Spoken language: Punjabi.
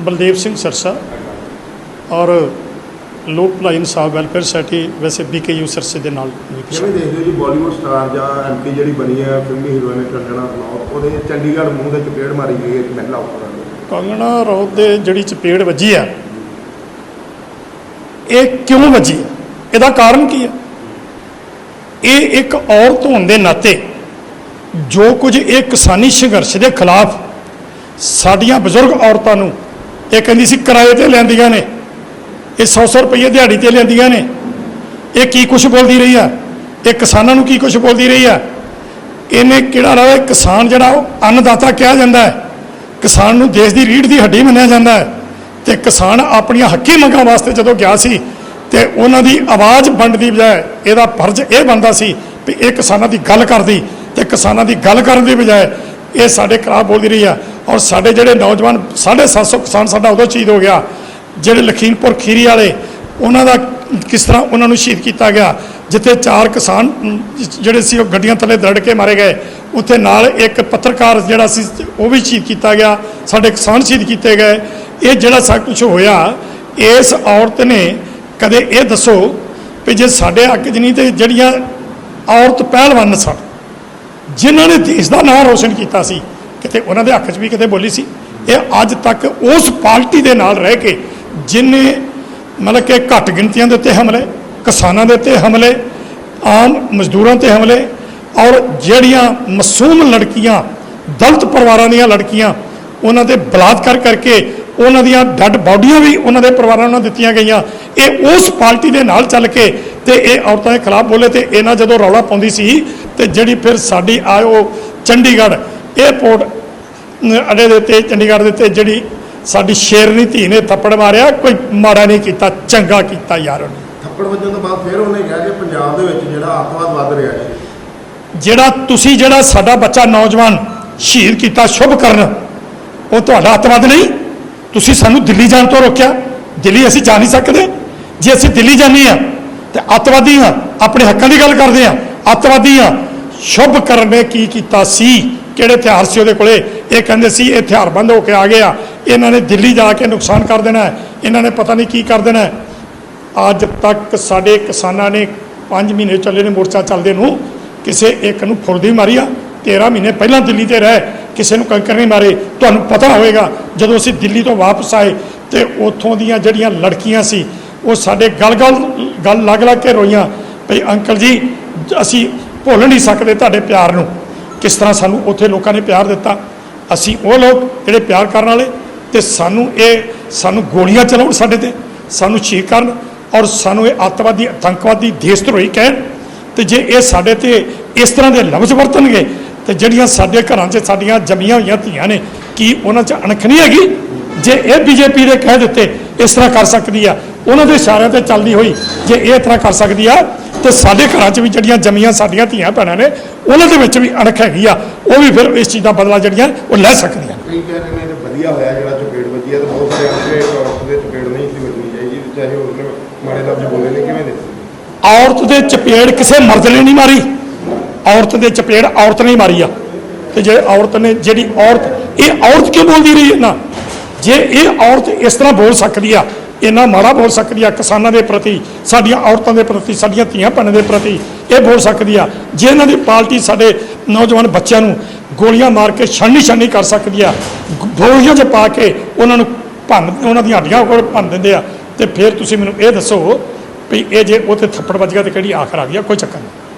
ਬਲਦੇਵ ਸਿੰਘ ਸਰਸਾ ਔਰ ਲੋਕ ਭਲਾਈ ਇਨਸਾਫ ਵੈਲਫੇਅਰ ਸੋਸਾਇਟੀ ਵੈਸੇ ਬੀਕੇਯੂ ਸਰਸੇ ਦੇ ਨਾਲ ਕਿਵੇਂ ਦੇਖਦੇ ਹੋ ਜੀ ਬਾਲੀਵੁੱਡ ਸਟਾਰ ਜਾਂ ਐਮਪੀ ਜਿਹੜੀ ਬਣੀ ਹੈ ਫਿਲਮੀ ਹੀਰੋਇਨ ਕੰਗਣਾ ਰਣੌਤ ਉਹਦੇ ਚੰਡੀਗੜ੍ਹ ਮੂੰਹ ਦੇ ਚਪੇੜ ਮਾਰੀ ਗਈ ਹੈ ਇੱਕ ਮਹਿਲਾ ਉੱਪਰ ਕੰਗਣਾ ਰੌਤ ਦੇ ਜਿਹੜੀ ਚਪੇੜ ਵੱਜੀ ਆ ਇਹ ਕਿਉਂ ਵੱਜੀ ਇਹਦਾ ਕਾਰਨ ਕੀ ਆ ਇਹ ਇੱਕ ਔਰਤ ਹੋਣ ਦੇ ਨਾਤੇ ਜੋ ਕੁਝ ਇਹ ਕਿਸਾਨੀ ਸੰਘਰਸ਼ ਦੇ ਖਿਲਾਫ ਸਾਡੀਆਂ ਬਜ਼ੁਰਗ ਔਰਤਾਂ ਨੂੰ ਇਹ ਕਹਿੰਦੀ ਸੀ ਕਿਰਾਏ ਤੇ ਲੈਂਦੀਆਂ ਨੇ। ਇਹ 100-100 ਰੁਪਏ ਦਿਹਾੜੀ ਤੇ ਲੈਂਦੀਆਂ ਨੇ। ਇਹ ਕੀ ਕੁਝ ਬੋਲਦੀ ਰਹੀ ਆ? ਇਹ ਕਿਸਾਨਾਂ ਨੂੰ ਕੀ ਕੁਝ ਬੋਲਦੀ ਰਹੀ ਆ? ਇਹਨੇ ਕਿਹੜਾ ਰਹਾ ਕਿਸਾਨ ਜਿਹੜਾ ਉਹ ਅੰਨਦਾਤਾ ਕਿਹਾ ਜਾਂਦਾ ਹੈ। ਕਿਸਾਨ ਨੂੰ ਦੇਸ਼ ਦੀ ਰੀੜ ਦੀ ਹੱਡੀ ਮੰਨਿਆ ਜਾਂਦਾ ਹੈ। ਤੇ ਕਿਸਾਨ ਆਪਣੀਆਂ ਹੱਕੀ ਮੰਗਾਂ ਵਾਸਤੇ ਜਦੋਂ ਗਿਆ ਸੀ, ਤੇ ਉਹਨਾਂ ਦੀ ਆਵਾਜ਼ ਵੰਡ ਦੀ ਬਜਾਏ ਇਹਦਾ ਫਰਜ਼ ਇਹ ਬਣਦਾ ਸੀ ਵੀ ਇਹ ਕਿਸਾਨਾਂ ਦੀ ਗੱਲ ਕਰਦੀ, ਤੇ ਕਿਸਾਨਾਂ ਦੀ ਗੱਲ ਕਰਨ ਦੀ ਬਜਾਏ ਇਹ ਸਾਡੇ ਖਿਲਾਫ ਬੋਲਦੀ ਰਹੀ ਆ। ਔਰ ਸਾਡੇ ਜਿਹੜੇ ਨੌਜਵਾਨ 750 ਕਿਸਾਨ ਸਾਡਾ ਉਦੋਂ ਸ਼ਹੀਦ ਹੋ ਗਿਆ, ਜਿਹੜੇ ਲਖੀਮਪੁਰ ਖੀਰੀ ਵਾਲੇ, ਉਹਨਾਂ ਦਾ ਕਿਸ ਤਰ੍ਹਾਂ ਉਹਨਾਂ ਨੂੰ ਸ਼ਹੀਦ ਕੀਤਾ ਗਿਆ, ਜਿੱਥੇ ਚਾਰ ਕਿਸਾਨ ਜਿਹੜੇ ਸੀ ਉਹ ਗੱਡੀਆਂ ਥੱਲੇ ਦਰੜ ਕੇ ਮਾਰੇ ਗਏ, ਉੱਥੇ ਨਾਲ ਇੱਕ ਪੱਤਰਕਾਰ ਜਿਹੜਾ ਸੀ, ਉਹ ਵੀ ਸ਼ਹੀਦ ਕੀਤਾ ਗਿਆ, ਸਾਡੇ ਕਿਸਾਨ ਸ਼ਹੀਦ ਕੀਤੇ ਗਏ। ਇਹ ਜਿਹੜਾ ਸਭ ਕੁਝ ਹੋਇਆ, ਇਸ ਔਰਤ ਨੇ ਕਦੇ ਇਹ ਦੱਸੋ ਵੀ ਜੇ ਸਾਡੇ ਹੱਕ 'ਚ ਨਹੀਂ ਤੇ ਜਿਹੜੀਆਂ ਔਰਤ ਪਹਿਲਵਾਨ ਸਨ ਜਿਨ੍ਹਾਂ ਨੇ ਦੇਸ਼ ਦਾ ਨਾਮ ਰੋਸ਼ਨ ਕੀਤਾ ਸੀ, ਕਿਤੇ ਉਹਨਾਂ ਦੇ ਹੱਕ 'ਚ ਵੀ ਕਿਤੇ ਬੋਲੀ ਸੀ। ਇਹ ਅੱਜ ਤੱਕ ਉਸ ਪਾਰਟੀ ਦੇ ਨਾਲ ਰਹਿ ਕੇ ਜਿਨੇ ਮਤਲਬ ਕਿ ਘੱਟ ਗਿਣਤੀਆਂ ਦੇ ਉੱਤੇ ਹਮਲੇ, ਕਿਸਾਨਾਂ ਦੇ ਉੱਤੇ ਹਮਲੇ, ਆਮ ਮਜ਼ਦੂਰਾਂ ਤੇ ਹਮਲੇ, ਔਰ ਜਿਹੜੀਆਂ ਮਾਸੂਮ ਲੜਕੀਆਂ, ਦਲਤ ਪਰਿਵਾਰਾਂ ਦੀਆਂ ਲੜਕੀਆਂ, ਉਹਨਾਂ ਦੇ ਬਲਾਤਕਾਰ ਕਰਕੇ ਉਹਨਾਂ ਦੀਆਂ ਡੈੱਡ ਬਾਡੀਆਂ ਵੀ ਉਹਨਾਂ ਦੇ ਪਰਿਵਾਰਾਂ ਨੂੰ ਦਿੱਤੀਆਂ ਗਈਆਂ, ਇਹ ਉਸ ਪਾਰਟੀ ਦੇ ਨਾਲ ਚੱਲ ਕੇ ਤੇ ਇਹ ਔਰਤਾਂ ਦੇ ਖਿਲਾਫ ਬੋਲੇ ਤੇ ਇਹਨਾਂ ਜਦੋਂ ਰੌਲਾ ਪਾਉਂਦੀ ਸੀ ਤੇ ਜਿਹੜੀ ਫਿਰ ਸਾਡੀ ਆਇਓ ਚੰਡੀਗੜ੍ਹ 에ਅਰਪੋਰਟ ਅਡੇ ਦੇ ਉੱਤੇ ਚੰਡੀਗੜ੍ਹ ਦੇ ਉੱਤੇ ਜਿਹੜੀ ਸਾਡੀ ਸ਼ੇਰਨੀ ਧੀ ਨੇ ਥੱਪੜ ਮਾਰਿਆ ਕੋਈ ਮਾੜਾ ਨਹੀਂ ਕੀਤਾ ਚੰਗਾ ਕੀਤਾ ਯਾਰ ਉਹਨੇ। ਥੱਪੜ ਵੱਜਣ ਤੋਂ ਬਾਅਦ ਫਿਰ ਉਹਨੇ ਕਿਹਾ ਕਿ ਪੰਜਾਬ ਦੇ ਵਿੱਚ ਜਿਹੜਾ ਅੱਤਵਾਦ ਵੱਧ ਰਿਹਾ ਹੈ ਜਿਹੜਾ ਤੁਸੀਂ ਜਿਹੜਾ ਸਾਡਾ ਬੱਚਾ ਨੌਜਵਾਨ ਸ਼ਹੀਦ ਕੀਤਾ ਸ਼ੁਭ ਕਰਨ ਉਹ ਤੁਹਾਡਾ ਅੱਤਵਾਦ ਨਹੀਂ? ਤੁਸੀਂ ਸਾਨੂੰ ਦਿੱਲੀ ਜਾਣ ਤੋਂ ਰੋਕਿਆ। ਦਿੱਲੀ ਅਸੀਂ ਜਾ ਨਹੀਂ ਸਕਦੇ। ਜੇ ਅਸੀਂ ਦਿੱਲੀ ਜਾਂਦੇ ਆ ਤੇ ਅੱਤਵਾਦੀ ਆ ਆਪਣੇ ਹੱਕਾਂ ਦੀ ਗੱਲ ਕਰਦੇ ਆ ਅੱਤਵਾਦੀ ਆ ਸ਼ੁਭ ਕਰਨ ਨੇ ਕੀ ਕੀਤਾ ਸੀ? ਕਿਹੜੇ ਹਥਿਆਰ ਸੀ ਉਹਦੇ ਕੋਲੇ? ਇਹ ਕਹਿੰਦੇ ਸੀ, ਇਹ ਹਥਿਆਰ ਬੰਦ ਹੋ ਕੇ ਆ ਗਿਆ। ਇਹਨਾਂ ਨੇ ਦਿੱਲੀ ਜਾ ਕੇ ਨੁਕਸਾਨ ਕਰ ਦੇਣਾ ਹੈ। ਇਹਨਾਂ ਨੇ ਪਤਾ ਨਹੀਂ ਕੀ ਕਰ ਦੇਣਾ ਹੈ। ਅੱਜ ਤੱਕ ਸਾਡੇ ਕਿਸਾਨਾਂ ਨੇ 5 ਮਹੀਨੇ ਚੱਲੇ ਨੇ ਮੋਰਚਾ ਚੱਲਦੇ ਨੂੰ। ਕਿਸੇ ਇੱਕ ਨੂੰ ਫੁਰਦੀ ਮਾਰੀ ਆ। 13 ਮਹੀਨੇ ਪਹਿਲਾਂ ਦਿੱਲੀ ਤੇ ਰਹਿ। ਕਿਸੇ ਨੂੰ ਕੰਕਰ ਨਹੀਂ ਮਾਰੇ। ਤੁਹਾਨੂੰ ਪਤਾ ਹੋਵੇਗਾ, ਜਦੋਂ ਅਸੀਂ ਦਿੱਲੀ ਤੋਂ ਵਾਪਸ ਆਏ ਤੇ ਉੱਥੋਂ ਦੀਆਂ ਜਿਹੜੀਆਂ ਲੜਕੀਆਂ ਸੀ, ਉਹ ਸਾਡੇ ਗਲ ਗਲ ਗੱਲ ਲੱਗ ਲੱਗ ਕੇ ਰੋਈਆਂ। ਭਈ ਅੰਕਲ ਜੀ ਅਸੀਂ ਭੁੱਲ ਨਹੀਂ ਸਕਦੇ ਤੁਹਾਡੇ ਪਿਆਰ ਨੂੰ। ਕਿਸ ਤਰ੍ਹਾਂ ਸਾਨੂੰ ਉੱਥੇ ਲੋਕਾਂ ਨੇ ਪਿਆਰ ਦਿੱਤਾ। ਅਸੀਂ ਉਹ ਲੋਕ ਜਿਹੜੇ ਪਿਆਰ ਕਰਨ ਵਾਲੇ ਤੇ ਸਾਨੂੰ ਇਹ, ਸਾਨੂੰ ਗੋਲੀਆਂ ਚਲਾਉਣ ਸਾਡੇ ਤੇ, ਸਾਨੂੰ ਸ਼ਹੀਦ ਕਰਨ ਔਰ ਸਾਨੂੰ ਇਹ ਅੱਤਵਾਦੀ ਆਤੰਕਵਾਦੀ ਦੇਸ਼ ਧਰੋਹੀ ਕਹਿਣ। ਤੇ ਜੇ ਇਹ ਸਾਡੇ ਤੇ ਇਸ ਤਰ੍ਹਾਂ ਦੇ ਲਫ਼ਜ਼ ਵਰਤਣਗੇ, ਤੇ ਜਿਹੜੀਆਂ ਸਾਡੇ ਘਰਾਂ 'ਚ ਸਾਡੀਆਂ ਜੰਮੀਆਂ ਹੋਈਆਂ ਧੀਆਂ ਨੇ, ਕੀ ਉਹਨਾਂ 'ਚ ਅਣਖ ਨਹੀਂ ਹੈਗੀ? ਜੇ ਇਹ ਬੀਜੇਪੀ ਦੇ ਕਹਿ ਦਿੱਤੇ, ਇਸ ਤਰ੍ਹਾਂ ਕਰ ਸਕਦੀ ਆ। ਉਹਨਾਂ ਦੇ ਇਸ਼ਾਰਿਆਂ ਤੇ ਚੱਲਦੀ ਹੋਈ ਜੇ ਇਹ ਤਰ੍ਹਾਂ ਕਰ ਸਕਦੀ ਆ ਤੇ ਸਾਡੇ ਘਰਾਂ 'ਚ ਵੀ ਜਿਹੜੀਆਂ ਜੰਮੀਆਂ ਸਾਡੀਆਂ ਧੀਆਂ ਭੈਣਾਂ ਨੇ ਉਹਨਾਂ ਦੇ ਵਿੱਚ ਵੀ ਅਣਖ ਹੈਗੀ ਆ ਉਹ ਵੀ ਫਿਰ ਇਸ ਚੀਜ਼ ਦਾ ਬਦਲਾ ਜਿਹੜੀਆਂ ਉਹ ਲੈ ਸਕਦੀਆਂ ਕਈ ਕਹਿ ਰਹੇ ਨੇ ਕਿ ਵਧੀਆ ਹੋਇਆ ਜਿਹੜਾ ਚਪੇੜ ਵੱਜੀ ਹੈ ਤੇ ਬਹੁਤ ਸਾਰੇ ਆਪਣੇ ਔਰਤ ਦੇ ਚਪੇੜ ਨਹੀਂ ਸੀ ਵੱਜਣੀ ਚਾਹੀਦੀ ਚਾਹੇ ਉਹਨੇ ਮਾੜੇ ਲਫ਼ਜ਼ ਬੋਲੇ ਨੇ ਕਿਵੇਂ ਦੇਖਦੇ ਔਰਤ ਦੇ ਚਪੇੜ ਕਿਸੇ ਮਰਦ ਨੇ ਨਹੀਂ ਮਾਰੀ। ਔਰਤ ਦੇ ਚਪੇੜ ਔਰਤ ਨੇ ਮਾਰੀ ਆ। ਤੇ ਜੇ ਔਰਤ ਨੇ ਜਿਹੜੀ ਔਰਤ ਇਹ ਔਰਤ ਕਿਉਂ ਬੋਲਦੀ ਰਹੀ ਹੈ ਨਾ? ਜੇ ਇਹ ਔਰਤ ਇਸ ਤਰ੍ਹਾਂ ਬੋਲ ਸਕਦੀ ਆ ਇੰਨਾ ਮਾੜਾ ਬੋਲ ਸਕਦੀ ਆ ਕਿਸਾਨਾਂ ਦੇ ਪ੍ਰਤੀ, ਸਾਡੀਆਂ ਔਰਤਾਂ ਦੇ ਪ੍ਰਤੀ, ਸਾਡੀਆਂ ਧੀਆਂ ਭੈਣਾਂ ਦੇ ਪ੍ਰਤੀ, ਇਹ ਬੋਲ ਸਕਦੀ ਆ ਜੇ ਇਹਨਾਂ ਦੀ ਪਾਰਟੀ ਸਾਡੇ ਨੌਜਵਾਨ ਬੱਚਿਆਂ ਨੂੰ ਗੋਲੀਆਂ ਮਾਰ ਕੇ ਛਾਨੀ ਛਾਨੀ ਕਰ ਸਕਦੀ ਆ, ਗੋਲੀਆਂ 'ਚ ਪਾ ਕੇ ਉਹਨਾਂ ਨੂੰ ਭੰਨ ਉਹਨਾਂ ਦੀਆਂ ਹੱਡੀਆਂ ਕੋਲ ਭੰਨ ਦਿੰਦੇ ਆ, ਤੇ ਫਿਰ ਤੁਸੀਂ ਮੈਨੂੰ ਇਹ ਦੱਸੋ ਵੀ ਇਹ ਜੇ ਉੱਥੇ ਥੱਪੜ ਵੱਜ ਗਿਆ ਤੇ ਕਿਹੜੀ ਆਖਰ ਆ ਗਈ ਆ? ਕੋਈ ਚੱਕਰ ਨਹੀਂ